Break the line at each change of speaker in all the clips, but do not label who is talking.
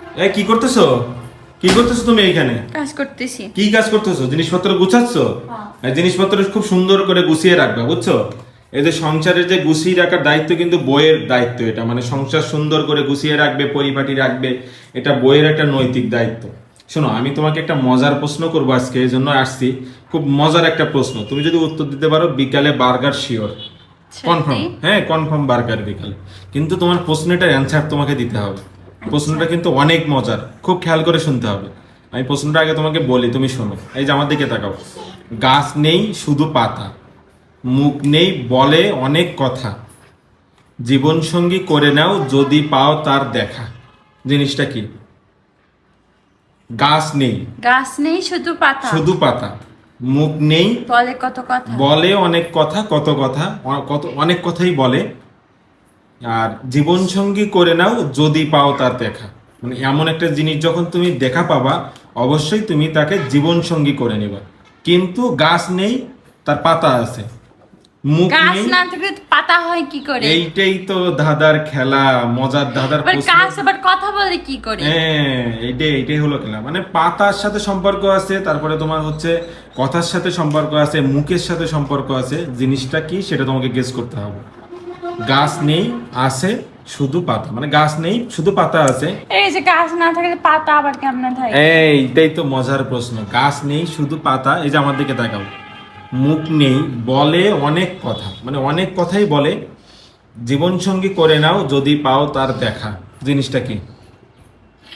এ কি করতেছো? কি করতেছো তুমি এইখানে?
কাজ করতেছি।
কি কাজ করতেছো? জিনিসপত্র গুছাচ্ছ? এই জিনিসপত্র খুব সুন্দর করে গুছিয়ে রাখবে বুঝছ? এই যে সংসারের যে গুছিয়ে রাখার দায়িত্ব কিন্তু বইয়ের দায়িত্ব এটা। মানে সংসার সুন্দর করে গুছিয়ে রাখবে পরিপাটি রাখবে এটা বইয়ের একটা নৈতিক দায়িত্ব। শোনো আমি তোমাকে একটা মজার প্রশ্ন করব আজকে এই জন্য আসছি। খুব মজার একটা প্রশ্ন। তুমি যদি উত্তর দিতে পারো বিকালে বার্গার শিওর। কনফার্ম? হ্যাঁ কনফার্ম বার্গার বিকালে। কিন্তু তোমার প্রশ্নটার অ্যান্সার তোমাকে দিতে হবে। প্রশ্নটা কিন্তু অনেক মজার। খুব খেয়াল করে শুনতে হবে। আমি প্রশ্নটা আগে তোমাকে বলি তুমি শোনো। এই যে আমার দিকে তাকাও। গাছ নেই শুধু পাতা। মুখ নেই বলে অনেক কথা। জীবন সঙ্গী করে নাও যদি পাও তার দেখা। জিনিসটা কি? গাছ নেই।
গাছ নেই শুধু পাতা।
শুধু পাতা। মুখ নেই
বলে কত কথা।
বলে অনেক কথা কত কথা কত অনেক কথাই বলে। আর জীবন সঙ্গী করে নাও যদি পাও তার দেখা। মানে এমন একটা জিনিস যখন তুমি দেখা পাবা অবশ্যই তুমি তাকে জীবন সঙ্গী করে নিবা। কিন্তু গাছ নেই তার পাতা আছে। মুখ
গাছ না থাকলে পাতা হয় কি করে?
এইটাই তো দাদার খেলা মজার
গাছ আবার কথা বলে কি করে?
হ্যাঁ এইটাই এইটাই হলো খেলা। মানে পাতার সাথে সম্পর্ক আছে তারপরে তোমার হচ্ছে কথার সাথে সম্পর্ক আছে মুখের সাথে সম্পর্ক আছে। জিনিসটা কি সেটা তোমাকে গেস করতে হবে। গাছ নেই আছে শুধু পাতা। মানে গাছ নেই শুধু পাতা আছে।
এই যে গাছ না থাকলে পাতা আবার কেমন থাকে?
এইটাই তো মজার প্রশ্ন। গাছ নেই শুধু পাতা। এই যে আমার দিকে তাকাও। মুখ নেই বলে অনেক কথা। মানে অনেক কথাই বলে। জীবন সঙ্গী করে নাও যদি পাও তার দেখা। জিনিসটা কি?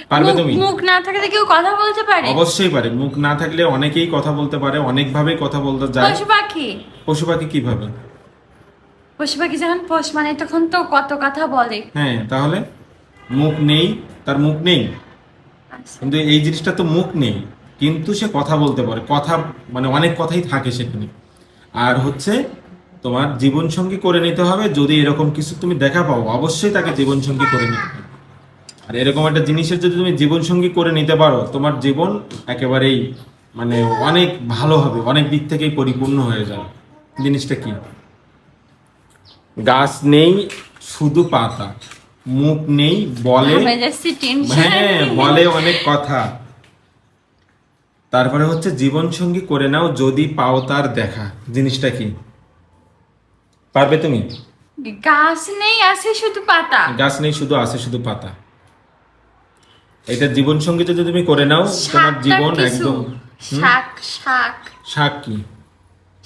পারবে তুমি?
মুখ না থাকলে কেউ কথা বলতে পারে?
অবশ্যই পারে। মুখ না থাকলে অনেকেই কথা বলতে পারে অনেকভাবেই কথা বলতে যায়।
পশু পাখি?
পশু পাখি কীভাবে
পশু পাখি যখন পোষ মানে তখন তো কত কথা বলে।
হ্যাঁ তাহলে মুখ নেই তার মুখ নেই।
আচ্ছা।
কিন্তু এই জিনিসটা তো মুখ নেই কিন্তু সে কথা বলতে পারে কথা মানে অনেক কথাই থাকে সেখানে। আর হচ্ছে তোমার জীবন সঙ্গী করে নিতে হবে যদি এরকম কিছু তুমি দেখা পাও অবশ্যই তাকে জীবন সঙ্গী করে নিতে হবে। আর এরকম একটা জিনিসের যদি তুমি জীবন সঙ্গী করে নিতে পারো তোমার জীবন একেবারেই মানে অনেক ভালো হবে অনেক দিক থেকেই পরিপূর্ণ হয়ে যাবে। জিনিসটা কি? গাছ নেই শুধু পাতা। মুখ নেই বলে
হয়ে
বলে অনেক কথা। তারপরে হচ্ছে জীবন সঙ্গী করে নাও যদি পাও তার দেখা। জিনিসটা কি? পারবে তুমি?
গাছ নেই আছে শুধু পাতা।
গাছ নেই শুধু আছে শুধু পাতা। এটা জীবন সঙ্গী যদি তুমি করে নাও তোমার জীবন একদম
শাক শাক।
শাক কি?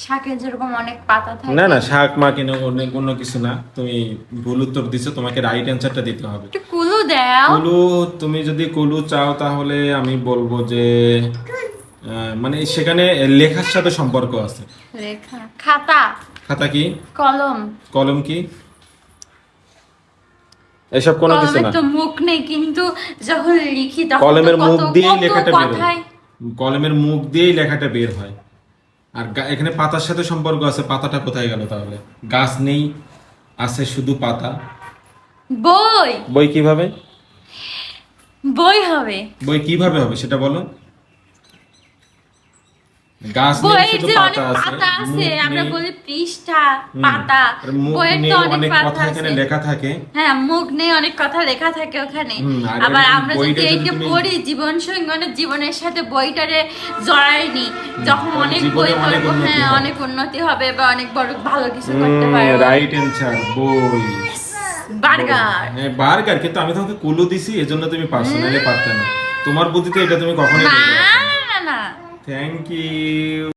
শাকের যেরকম অনেক পাতা থাকে।
না না শাক মা কিনে অন্য কিছু না। তুমি ভুল উত্তর দিছো তোমাকে রাইট অ্যান্সারটা দিতে হবে।
একটু কুলু দাও।
কুলু তুমি যদি কুলু চাও তাহলে আমি বলব যে মানে সেখানে লেখার সাথে সম্পর্ক আছে।
রেখা খাতা।
খাতা কি?
কলম।
কলম কি? এসব কোনো কিছু না।
তো মুখ নেই কিন্তু যখন লিখি তখন
কলমের মুখ দিয়েই লেখাটা বের হয়। কলমের মুখ দিয়েই লেখাটা বের হয়। আর এখানে পাতার সাথে সম্পর্ক আছে পাতাটা কোথায় গেল তাহলে? গাছ নেই আছে শুধু পাতা।
বই।
বই কীভাবে?
বই হবে।
বই কীভাবে হবে সেটা বলো। গাছ
বইয়ের যে অনেক
পাতা আছে
আমরা বলি পৃষ্ঠা পাতা। বইয়ের তো অনেক পাতা
এখানে লেখা থাকে।
হ্যাঁ মুখ নেই অনেক কথা লেখা থাকে ওখানে। আবার আমরা যদি এইটা পড়ি জীবন সঙ্গনে জীবনের সাথে বইটারে জড়াইনি যখন অনেক বই পড়ব
উন্নতি
হ্যাঁ
হবে।
অনেক উন্নতি হবে বা অনেক বড় ভালো কিছু করতে পারব।
রাইট অ্যান্সার বই।
বার্গার।
হ্যাঁ বার্গার কিন্তু আমি তোমাকে কুলু দিছি এজন্য তুমি পার্সোনালি পারতে না। তোমার বুদ্ধিতে এটা তুমি কখনোই
না না না।
Thank you.